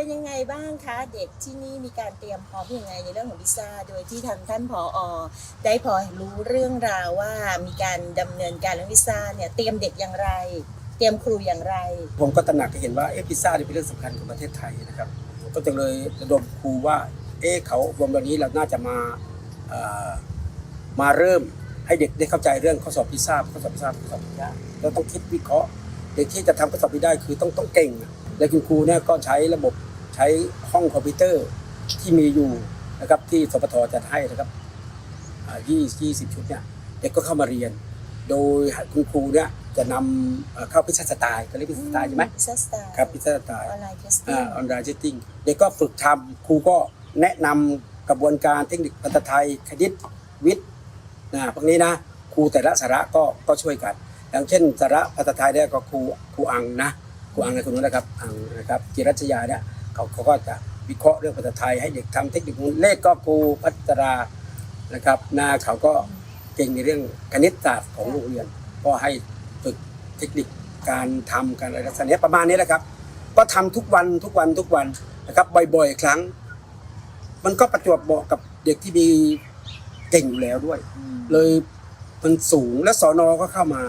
เป็นยังไงบ้างคะเด็กที่นี่มีการเตรียมพร้อมยังไงในเรื่องของพิซซ่า โดยที่ทางท่านผออได้พอรู้เรื่องราวว่ามีการดำเนินการเรื่องพิซซ่าเนี่ยเตรียมเด็กอย่างไร เตรียมครูอย่างไร ผมก็ตระหนักเห็นว่าเอ๊ะพิซซ่านี่เป็นเรื่องสำคัญของประเทศไทยนะครับ ก็จึงเลยระดมครูว่าเอ๊ะเขารวมวันนี้เราน่าจะมาเอ่อมาเริ่มให้เด็กได้เข้าใจเรื่องข้อสอบพิซซ่าข้อสอบพิซซ่าข้อสอบพิซซ่าเราต้องคิดวิเคราะห์ เด็กที่จะทำข้อสอบนี้ได้คือต้องต้องเก่งอะและคุณครูเนี่ยก็ใช้ระบบ ใช้ห้องคอมพิวเตอร์ที่มีอยู่นะครับที่สปทจัดให้นะครับยี่ยี่สิบชุดเนี่ยเด็กก็เข้ามาเรียน โดยคุณครูเนี่ยจะนำเอ่อเข้าพิซซ่าสไตล์เขาเรียกพิซซ่าสไตล์ใช่ไหมพิซซ่าสไตล์ครับพิซซ่าสไตล์ออนไลน์เทสติ้อ่างออนไลน์เชตติ้งเด็กก็ฝึกทำครูก็แนะนำกระบวนการเทคนิคภาษาไทยคณิตวิทย์นะพวกนี้นะครูแต่ละสาระก็ก็ช่วยกันอย่างเช่นสาระภาษาไทยเนี่ยก็ครูครูอังนะครูอังในคนนู้นนะครับอังนะครับจิรัชยาเนี่ย เขาเขาก็จะวิเคราะห์เรื่องภาษาไทยให้เด็กทำเทคนิคเลขก็ครูพัฒรานะครับนาเขาก็เก่งในเรื่องคณิตศาสตร์ของโรงเรียน ก็ให้ฝึกเทคนิคการทำการอะไรลักษณะเนี้ยประมาณนี้แหละครับ ก็ทำทุกวันทุกวันทุกวันนะครับบ่อยๆครั้ง มันก็ประจวบเหมาะกับเด็กที่มีเก่งอยู่แล้วด้วย เลยมันสูงและสอนอก็เข้ามา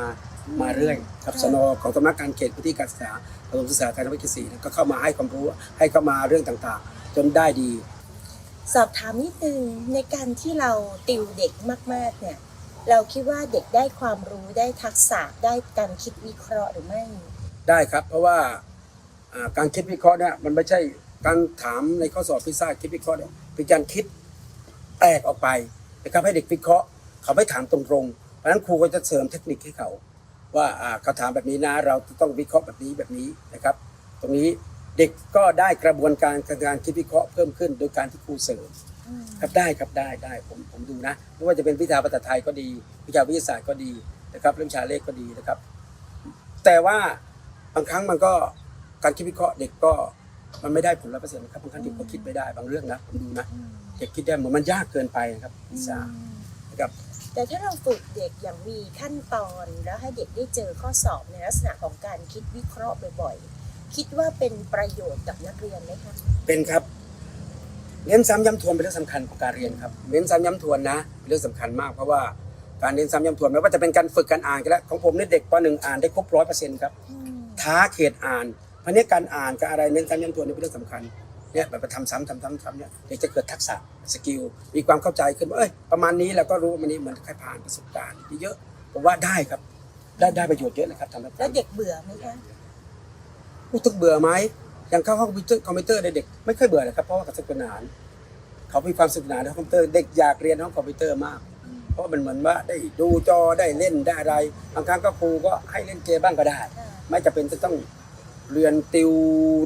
มาเรื่อยครับสนของสำนักการเขตพื้นที่การศึกษาประถมศึกษาการวิทยาศาสตร์ก็เข้ามาให้ความรู้ให้เข้ามาเรื่องต่างๆ จนได้ดี สอบถามนิดนึงในการที่เราติวเด็กมากๆเนี่ยเราคิดว่าเด็กได้ความรู้ได้ทักษะได้การคิดวิเคราะห์หรือไม่ได้ครับ เพราะว่าอ่าการคิดวิเคราะห์เนี่ยมันไม่ใช่การถามในข้อสอบพิซซ่าคิดวิเคราะห์เนี่ยเป็นการคิดแตกออกไปนะครับให้เด็กวิเคราะห์ เขาไม่ถามตรงๆเพราะฉะนั้นครูก็จะเสริมเทคนิคให้เขา ว่าอ่าเขาถามแบบนี้นะ เราต้องวิเคราะห์แบบนี้แบบนี้นะครับ ตรงนี้เด็กก็ได้กระบวนการการคิดวิเคราะห์เพิ่มขึ้น โดยการที่ครูเสริมครับได้ครับได้ได้ผมผมดูนะไม่ว่าจะเป็นวิชาภาษาไทยก็ดี วิชาวิทยาศาสตร์ก็ดีนะครับเรื่องวิชาเลขก็ดีนะครับ แต่ว่าบางครั้งมันก็การคิดวิเคราะห์เด็กก็มันไม่ได้ผลร้อยเปอร์เซ็นต์นะครับบางครั้งเด็กก็คิดไม่ได้บางเรื่องนะผมดูนะเด็กคิดได้เหมือนมันยากเกินไปนะครับวิชานะครับ แต่ถ้าเราฝึกเด็กอย่างมีขั้นตอนแล้วให้เด็กได้เจอข้อสอบในลักษณะของการคิดวิเคราะห์บ่อยๆ คิดว่าเป็นประโยชน์กับนักเรียนไหมคะเป็นครับ เน้นซ้ำย้ำทวนเป็นเรื่องสำคัญของการเรียนครับ เน้นซ้ำย้ำทวนนะเป็นเรื่องสำคัญมากเพราะว่าการเน้นซ้ำย้ำทวนไม่ว่าจะเป็นการฝึกการอ่านก็แล้วของผมเนี่ยเด็กปหนึ่งอ่านได้ครบร้อยเปอร์เซ็นต์ครับท้าเขตอ่านเพราะเนี้การอ่านกับอะไรเน้นซ้ำย้ำทวนนี่เป็นเรื่องสำคัญ เนี่ยแบบทำซ้ำทำซ้ำซ้ำเนี่ยเด็กจะเกิดทักษะสกิลมีความเข้าใจขึ้นว่าเอ้ยประมาณนี้เราก็รู้ว่ามันนี้เหมือนค่อยผ่านประสบการณ์เยอะผมว่าได้ครับ ได้ได้ประโยชน์เยอะเลยครับทำแบบแล้วเด็กเบื่อไหมคะพูดถึงเบื่อไหมอย่างเข้าห้องคอมพิวเตอร์คอมพิวเตอร์เด็กๆไม่ค่อยเบื่อเลยครับเพราะว่ากับสนุกสนานเขามีความสนุกสนานในห้องคอมพิวเตอร์เด็กอยากเรียนห้องคอมพิวเตอร์มาก เพราะมันเหมือนว่าได้ดูจอได้เล่นได้อะไรบางครั้งก็ครูก็ให้เล่นเกมบ้างก็ได้ค่ะไม่จำเป็นจะต้อง เรียนติว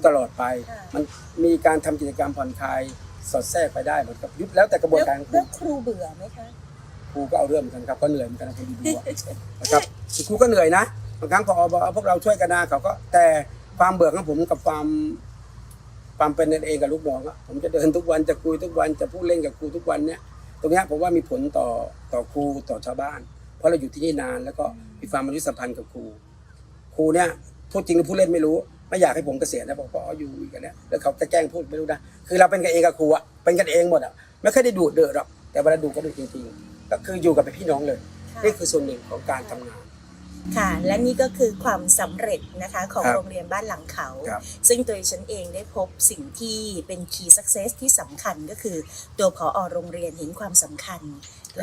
ตลอดไป ค่ะ มันมีการทำกิจกรรมผ่อนคลายสอดแทรกไปได้เหมือนกับยุบแล้วแต่กระบวนแล้วการของครูแล้วครูเบื่อไหมคะ ครูก็เอาเรื่องเหมือนกันครับก็เหนื่อยเหมือนกันนะคุณดูดูอะนะครับครูก็เหนื่อยนะบางครั้งพอบอกเอาพวกเราช่วยกันนะเขาก็แต่ความเบื่อของผมกับความความเป็นกันเองกับลูกน้องอะผมจะเดินทุกวันจะคุยทุกวันจะพูดเล่นกับครูทุกวันเนี้ยตรงเนี้ยผมว่ามีผลต่อต่อครูต่อชาวบ้าน เพราะเราอยู่ที่นี่นานแล้วก็มีความมนุษยสัมพันธ์กับครู ครูเนี่ยพูดจริงหรือพูดเล่นไม่รู้ ไม่อยากให้ผมเกษียณนะบอกว่าอ๋ออยู่อีกแล้วแล้วเขาจะแกล้งพูดไม่รู้นะคือเราเป็นกันเองกับครูอะเป็นกันเองหมดอะไม่เคยได้ดูดเดือดหรอกแต่เวลาดูก็ดูจริงๆก็คืออยู่กับเป็นพี่น้องเลยค่ะนี่คือส่วนหนึ่งของการทำงานค่ะ และนี่ก็คือความสำเร็จนะคะของครับโรงเรียนบ้านหลังเขาครับซึ่งตัวฉันเองได้พบสิ่งที่เป็น key success ที่สำคัญก็คือ ตัวผอโรงเรียนเห็นความสำคัญ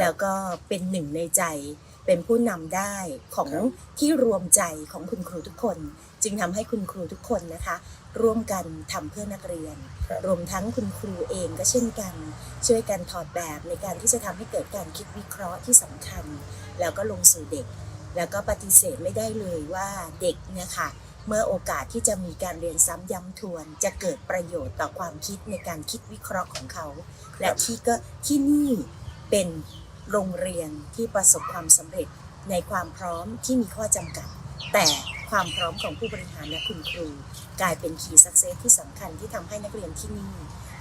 แล้วก็เป็นหนึ่งในใจ เป็นผู้นำได้ของครับที่รวมใจของคุณครูทุกคน จึงทำให้คุณครูทุกคนนะคะ ร่วมกันทำเพื่อนักเรียนครับรวมทั้งคุณครูเองก็เช่นกัน ช่วยกันถอดแบบในการที่จะทำให้เกิดการคิดวิเคราะห์ที่สำคัญ แล้วก็ลงสู่เด็ก แล้วก็ปฏิเสธไม่ได้เลยว่าเด็กเนี่ยค่ะเมื่อโอกาสที่จะมีการเรียนซ้ำย้ำทวน จะเกิดประโยชน์ต่อความคิดในการคิดวิเคราะห์ของเขา และที่ก็ที่นี่เป็น โรงเรียนที่ประสบความสำเร็จในความพร้อมที่มีข้อจำกัด แต่ความพร้อมของผู้บริหารและคุณครู กลายเป็นคีย์สักเซสที่สำคัญที่ทำให้นักเรียนที่นี่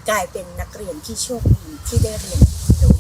กลายเป็นนักเรียนที่โชคดีที่ได้เรียนที่โร